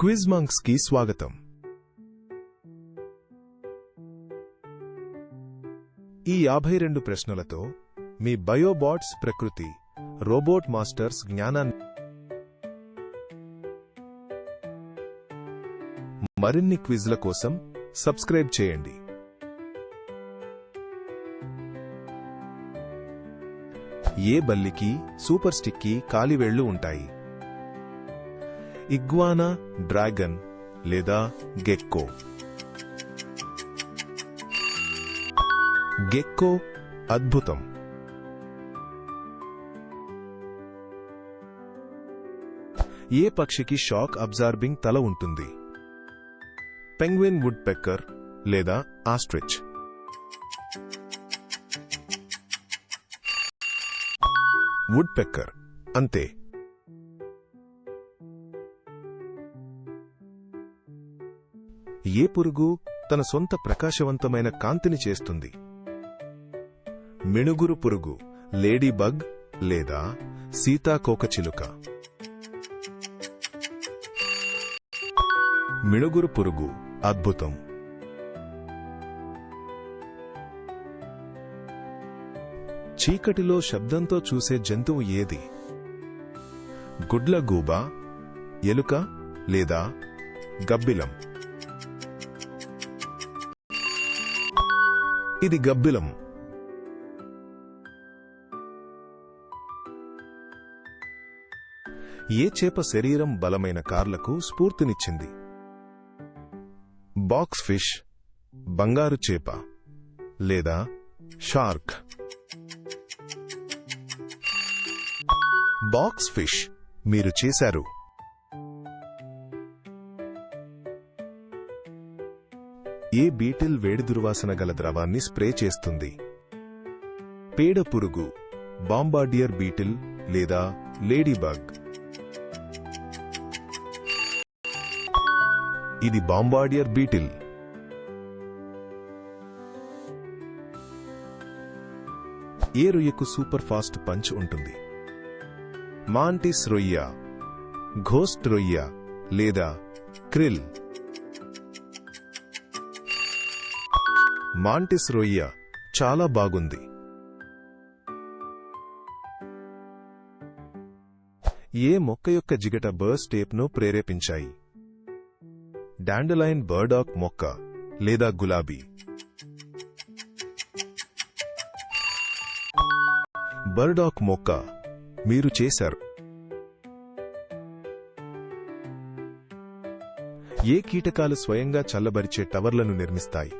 Quiz మంక్స్కి స్వాగతం. ఈ యాభై రెండు ప్రశ్నలతో మీ బయోబాట్స్ ప్రకృతి రోబోట్ మాస్టర్స్ జ్ఞానాన్ని మరిన్ని క్విజ్ల కోసం సబ్స్క్రైబ్ చేయండి. ఏ బల్లికి సూపర్ స్టిక్కి కాలివేళ్ళు ఉంటాయి. ఇగ్వానా డ్రాగన్ లేదా గెక్కో. గెక్కో అద్భుతం. ఏ పక్షికి షాక్ అబ్జార్బింగ్ తల ఉంటుంది? పెంగ్విన్ వుడ్ పెక్కర్ లేదా ఆస్ట్రిచ్? వుడ్ పెక్కర్ అంతే. ఏ పురుగు తన సొంత ప్రకాశవంతమైన కాంతిని చేస్తుంది? మిణుగురు పురుగు లేడీ బగ్ లేదా సీతాకోకచిలుక మిణుగురు పురుగు అద్భుతం. చీకటిలో శబ్దంతో చూసే జంతువు ఏది? గుడ్లగూబ ఎలుక లేదా గబ్బిలం? ఇది గబ్బిలం. ఏ చేప శరీరం బలమైన కార్లకు స్ఫూర్తినిచ్చింది? బాక్స్ ఫిష్ బంగారు చేప లేదా షార్క్? బాక్స్ ఫిష్ మీరు చేశారు. ఏ బీటిల్ వేడి దుర్వాసన గల ద్రవాన్ని స్ప్రే చేస్తుంది? పేడ పురుగు బాంబార్డియర్ బీటిల్ లేదా లేడీబగ్? ఇది బాంబార్డియర్ బీటిల్. ఏ రొయ్యకు సూపర్ ఫాస్ట్ పంచ్ ఉంటుంది. మాంటిస్ రొయ్య ఘోస్ట్ రొయ్య లేదా క్రిల్. మాంటిస్ రొయ్య చాలా బాగుంది. ఏ మొక్క యొక్క జిగట బర్స్ టేప్ను ప్రేరేపించాయి? డాండలైన్ బర్డాక్ మొక్క లేదా గులాబీ? బర్డాక్ మొక్క మీరు చేశారు. ఏ కీటకాలు స్వయంగా చల్లబరిచే టవర్లను నిర్మిస్తాయి?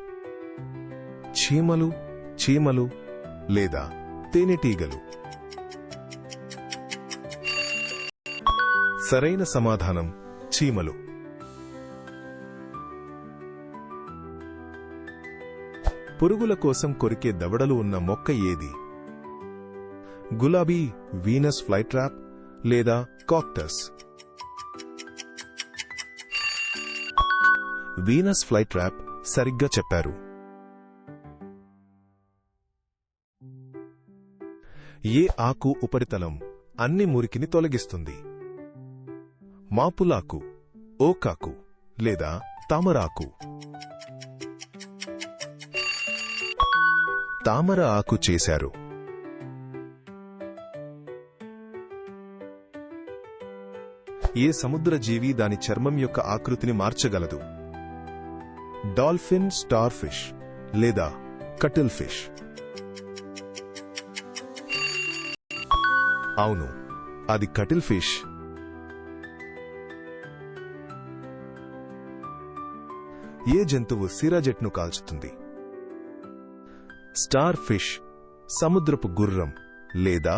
చీమలు చీమలు లేదా తేనెటీగలు సరైన సమాధానం చీమలు. పురుగుల కోసం కొరికే దవడలు ఉన్న మొక్క ఏది? గులాబీ వీనస్ ఫ్లైట్రాప్ లేదా కాక్టస్? వీనస్ ఫ్లైట్రాప్ సరిగ్గా చెప్పారు. ఏ ఆకు ఉపరితలం అన్ని మురికిని తొలగిస్తుంది. మాపులాకు ఓకాకు లేదా తామరాకు. తామర ఆకు చేశారు. ఏ సముద్ర జీవి దాని చర్మం యొక్క ఆకృతిని మార్చగలదు. డాల్ఫిన్ స్టార్ ఫిష్ లేదా కటిల్ ఫిష్. అవును అది కటిల్ ఫిష్. ఏ జంతువు సిరాజెట్ను కాల్చుతుంది? స్టార్ ఫిష్ సముద్రపు గుర్రం లేదా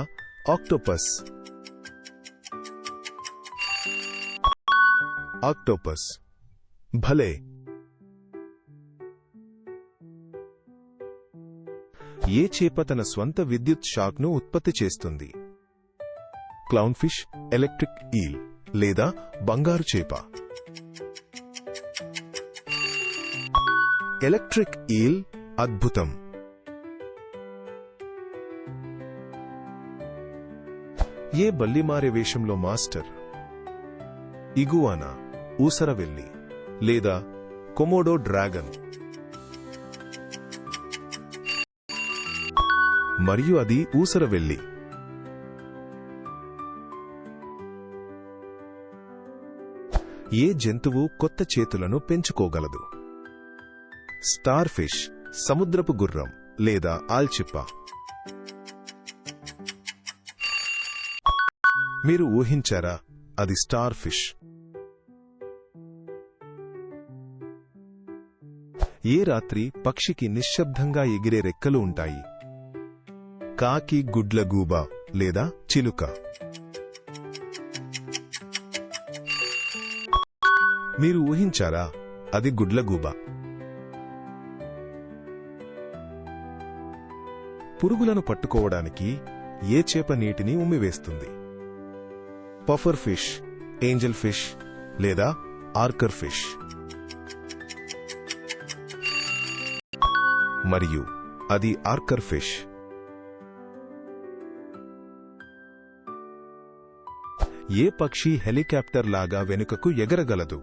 ఆక్టోపస్? ఆక్టోపస్ భలే! ఏ చేప తన స్వంత విద్యుత్ షాక్ను ఉత్పత్తి చేస్తుంది? క్లౌన్ ఫిష్ ఎలక్ట్రిక్ ఈల్ లేదా బంగారు చేప. ఎలక్ట్రిక్ ఈల్ అద్భుతం. ఏ బల్లిమారే వేషంలో మాస్టర్? ఇగువానా ఊసరవెల్లి లేదా కొమోడో డ్రాగన్? మరియు అది ఊసరవెల్లి. ఏ జంతువు కొత్త చేతులను పెంచుకోగలదు? స్టార్ ఫిష్ సముద్రపు గుర్రం లేదా ఆల్చిప్ప. మీరు ఊహించారా? అది స్టార్ ఫిష్ ఏ రాత్రి పక్షికి నిశ్శబ్దంగా ఎగిరే రెక్కలు ఉంటాయి? కాకి గుడ్లగూబ లేదా చిలుక. మీరు ఊహించారా? అది గుడ్లగూబ. పురుగులను పట్టుకోవడానికి ఏ చేప నీటిని ఉమ్మివేస్తుంది? పఫర్ ఫిష్ ఏంజల్ ఫిష్ లేదా ఆర్కర్ ఫిష్? మరియు అది ఆర్కర్ ఫిష్. ఏ పక్షి హెలికాప్టర్ లాగా వెనుకకు ఎగరగలదు?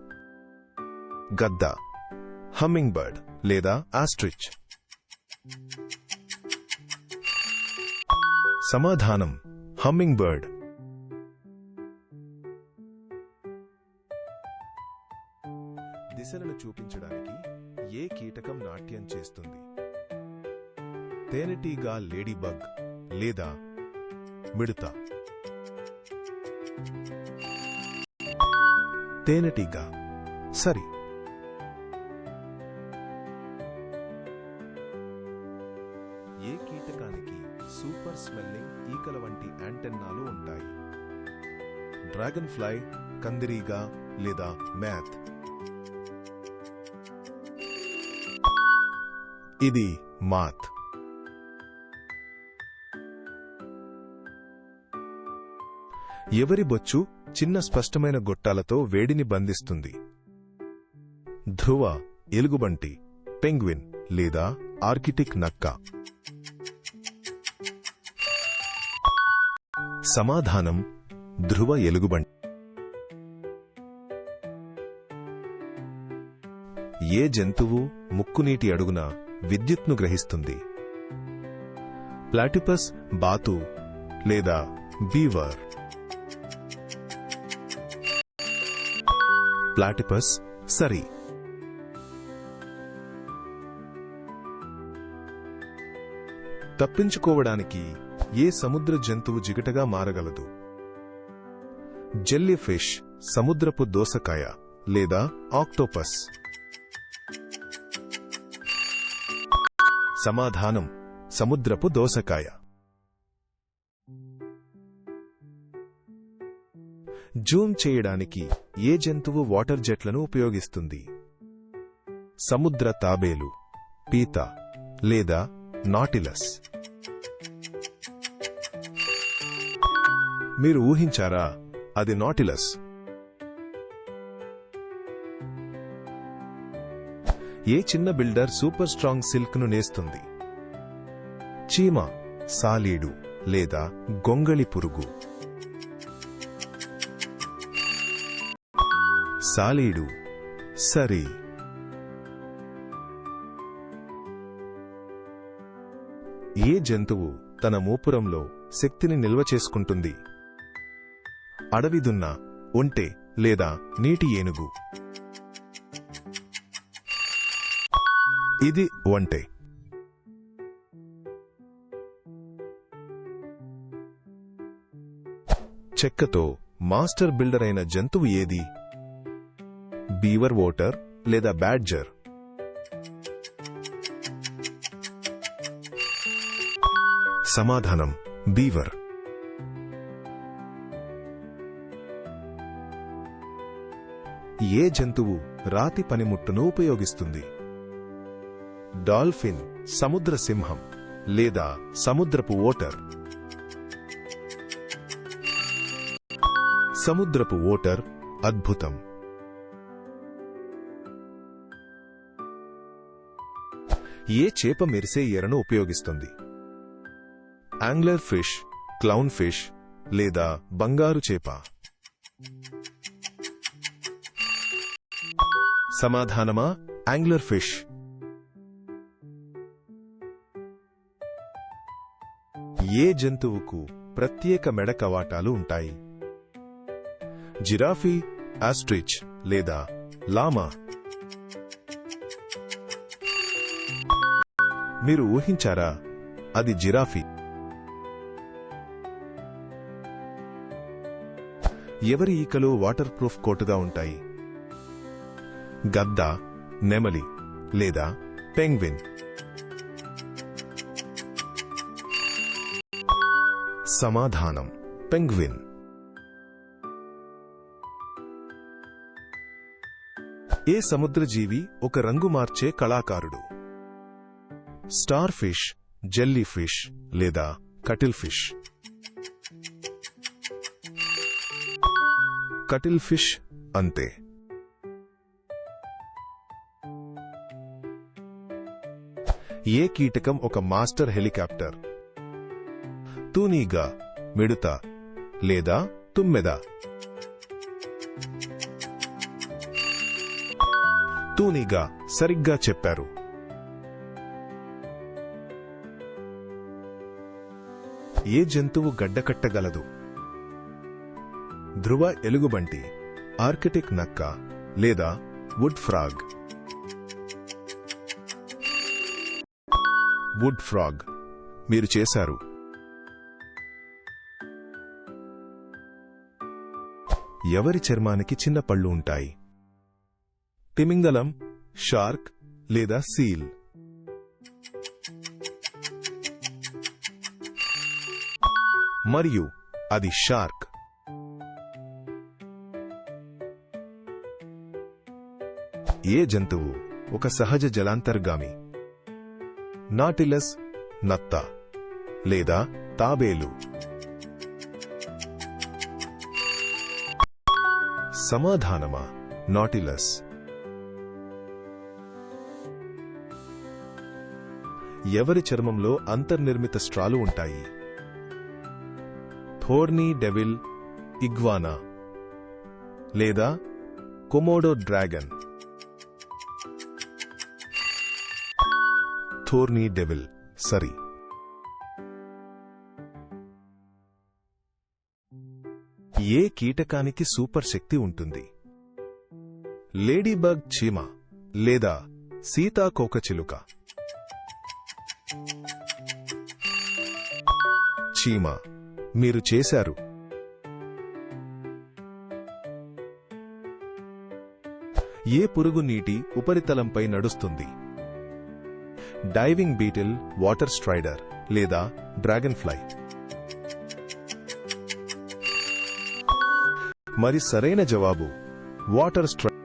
గద్ద హమ్మింగ్ బర్డ్ లేదా ఆస్ట్రిచ్. సమాధానం హమ్మింగ్ బర్డ్ దిశలను చూపించడానికి ఏ కీటకం నాట్యం చేస్తుంది? తేనెటీగా లేడీబగ్ లేదా మిడత? తేనెటీగ సరి డ్రాగన్ ఫ్లై కందిరీగా లేదా మ్యాథ్ ఇది మాత్. ఎవరి బొచ్చు చిన్న స్పష్టమైన గొట్టాలతో వేడిని బంధిస్తుంది? ధ్రువ ఎలుగుబంటి పెంగ్విన్ లేదా ఆర్కిటిక్ నక్క. సమాధానం ధ్రువ ఎలుగుబంటి. ఏ జంతువు ముక్కునీటి అడుగున విద్యుత్ను గ్రహిస్తుంది? ప్లాటిపస్ బాతు లేదా బీవర్. ప్లాటిపస్ సరి. తప్పించుకోవడానికి ఏ సముద్ర జంతువు జిగటగా మారగలదు? జెల్లీ ఫిష్ సముద్రపు దోసకాయ లేదా ఆక్టోపస్. సమాధానం సముద్రపు దోసకాయ. జూమ్ చేయడానికి ఏ జంతువు వాటర్ జెట్లను ఉపయోగిస్తుంది? సముద్ర తాబేలు పీత లేదా నాటిలస్. మీరు ఊహించారా అది నాటిలస్. ఏ చిన్న బిల్డర్ సూపర్ స్ట్రాంగ్ సిల్క్ను నేస్తుంది? చీమ సాలీడు లేదా గొంగళి పురుగు? సాలీడు సరి. ఏ జంతువు తన మూపురంలో శక్తిని నిల్వ చేసుకుంటుంది? అడవిదున్న ఒంటె లేదా నీటి ఏనుగు. ఇది ఒంటె. చెక్కతో మాస్టర్ బిల్డర్ అయిన జంతువు ఏది? బీవర్ ఓటర్ లేదా బ్యాడ్జర్? సమాధానం బీవర్. ఏ జంతువు రాతి పనిముట్టును ఉపయోగిస్తుంది? డాల్ఫిన్ సముద్ర సింహం లేదా సముద్రపు ఓటర్? సముద్రపు ఓటర్ అద్భుతం. ఏ చేప మెరిసే ఎరను ఉపయోగిస్తుంది? యాంగ్లర్ ఫిష్ క్లౌన్ ఫిష్ లేదా బంగారు చేప? సమాధానమా? యాంగ్లర్ ఫిష్ ఏ జంతువుకు ప్రత్యేక మెడ కవాటాలు ఉంటాయి? జిరాఫీ ఆస్ట్రిచ్ లేదా లామా? మీరు ఊహించారా? అది జిరాఫీ. ఎవరి ఈకలు వాటర్ ప్రూఫ్ కోటుగా ఉంటాయి? గద్ద నెమలి లేదా పెంగ్విన్. సమాధానం పెంగ్విన్. ఏ సముద్రజీవి ఒక రంగు మార్చే కళాకారుడు? స్టార్ ఫిష్ జెల్లీ ఫిష్ లేదా కటిల్ ఫిష్ కటిల్ ఫిష్ అంతే. ఏ కీటకం ఒక మాస్టర్ హెలికాప్టర్? తూనీగా మిడుత లేదా తుమ్మెద? తూనీగా సరిగ్గా చెప్పారు. ఏ జంతువు గడ్డకట్టగలదు ధ్రువ ఎలుగుబంటి ఆర్కిటిక్ నక్క లేదా వుడ్ ఫ్రాగ్? Would frog. మీరు చేశారు. ఎవరి చర్మానికి చిన్న పళ్ళు ఉంటాయి? తిమింగలం షార్క్ లేదా సీల్? మరియు అది షార్క్. ఏ జంతువు ఒక సహజ జలాంతర్గామి? నాటిలస్ నత్త లేదా తాబేలు. సమాధానమా నాటిలస్. ఎవరి చర్మంలో అంతర్నిర్మిత స్ట్రాలు ఉంటాయి? థోర్నీ డెవిల్ ఇగ్వానా లేదా కొమోడో డ్రాగన్. థోర్నీ డెవిల్ సరి ఏ కీటకానికి సూపర్ శక్తి ఉంటుంది? లేడీబగ్ చీమ లేదా సీతాకోకచిలుక చీమ మీరు చేశారు. ఏ పురుగు నీటి ఉపరితలంపై నడుస్తుంది? డైవింగ్ బీటిల్ వాటర్ స్ట్రైడర్ లేదా డ్రాగన్ ఫ్లై మరి సరైన జవాబు వాటర్ స్ట్రై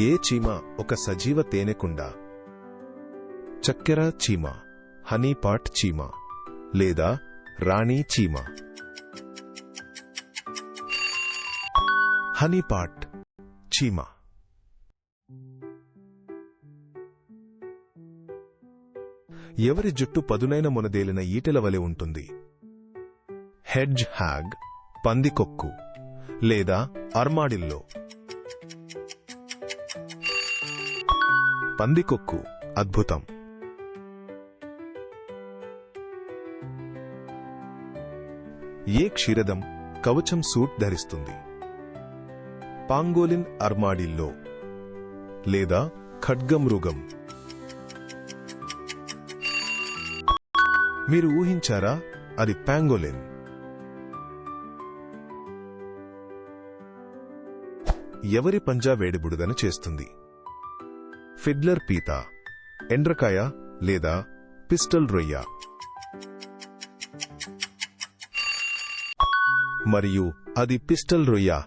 ఏ చీమ ఒక సజీవ తేనెకుండ చక్కెర చీమ హనీపాట్ చీమ లేదా రాణి చీమ? హనీపాట్ చీమ. ఎవరి జుట్టు పదునైన మునదేలిన ఈటెల వలె ఉంటుంది? హెడ్జ్ హ్యాగ్ పందికొక్కు లేదా అర్మాడిల్లో? పందికొక్కు అద్భుతం. ఏ క్షీరదం కవచం సూట్ ధరిస్తుంది? Pangolin armadillo. లేదా ఖడ్గమృగం మీరు ఊహించారా? అది ప్యాంగోలిన్. ఎవరి పంజా వేడిబుడుదన చేస్తుంది? ఫిడ్లర్ పీత ఎండ్రకాయ లేదా పిస్టల్ రొయ్య. మరియు అది పిస్టల్ రొయ్య.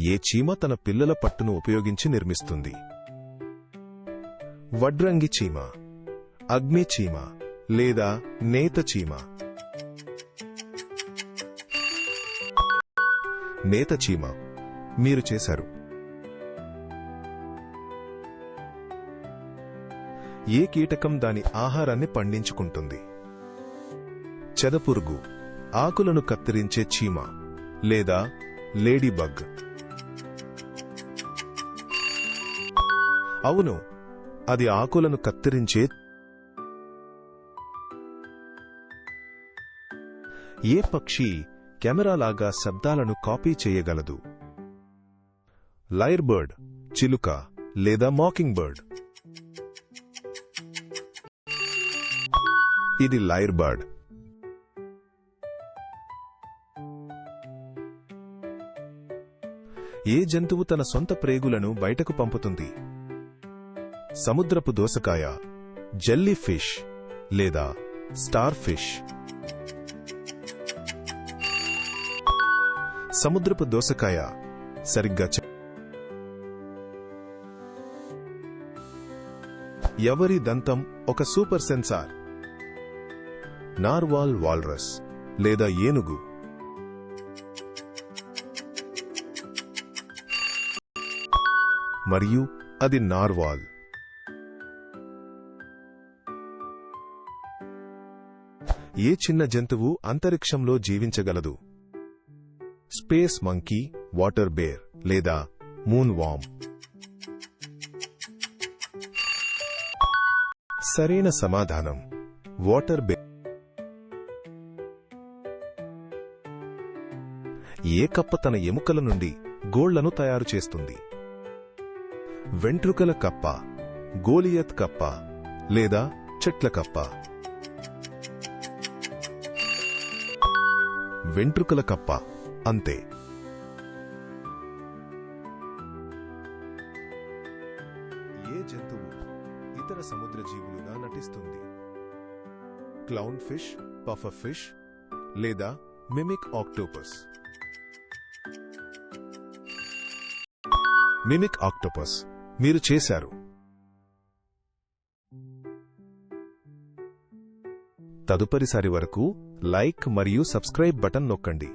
ఏ చీమ తన పిల్లల పట్టును ఉపయోగించి నిర్మిస్తుంది? వడ్రంగి చీమ అగ్ని చీమ లేదా నేత చీమ? నేత చీమ మీరు చేశారు. ఏ కీటకం దాని ఆహారాన్ని పండించుకుంటుంది? చెదపురుగు ఆకులను కత్తిరించే చీమ లేదా లేడీబగ్. అవును అది ఆకులను కత్తిరించే ఏ పక్షి కెమెరాలాగా శబ్దాలను కాపీ చేయగలదు? లైర్ బర్డ్ చిలుక లేదా మాకింగ్ బర్డ్? ఇది లైర్ బర్డ్. ఏ జంతువు తన సొంత ప్రేగులను బయటకు పంపుతుంది? సముద్రపు దోసకాయ జెల్లీ ఫిష్ లేదా స్టార్ ఫిష్. సముద్రపు దోసకాయ సరిగ్గా ఎవరి దంతం ఒక సూపర్ సెన్సార్? నార్వాల్ వాల్రస్ లేదా ఏనుగు? మరియు అది నార్వాల్. ఏ చిన్న జంతువు అంతరిక్షంలో జీవించగలదు? స్పేస్ మంకీ వాటర్ బేర్ లేదా మూన్ వామ్. సరైన సమాధానం వాటర్ బేర్ ఏ కప్ప తన ఎముకల నుండి గోళ్ళను తయారు చేస్తుంది? వెంట్రుకల కప్ప గోలియత్ కప్ప లేదా చెట్ల కప్ప. వెంట్రుకల కప్ప అంతే. ఏ జంతువు ఇతర సముద్ర జీవులుగా నటిస్తుంది? క్లౌన్ ఫిష్ పఫర్ ఫిష్ లేదా మిమిక్ ఆక్టోపస్? మిమిక్ ఆక్టోపస్ మీరు చేశారు. తదుపరిసారి వరకు లైక్ మరియు సబ్స్క్రైబ్ బటన్ నొక్కండి.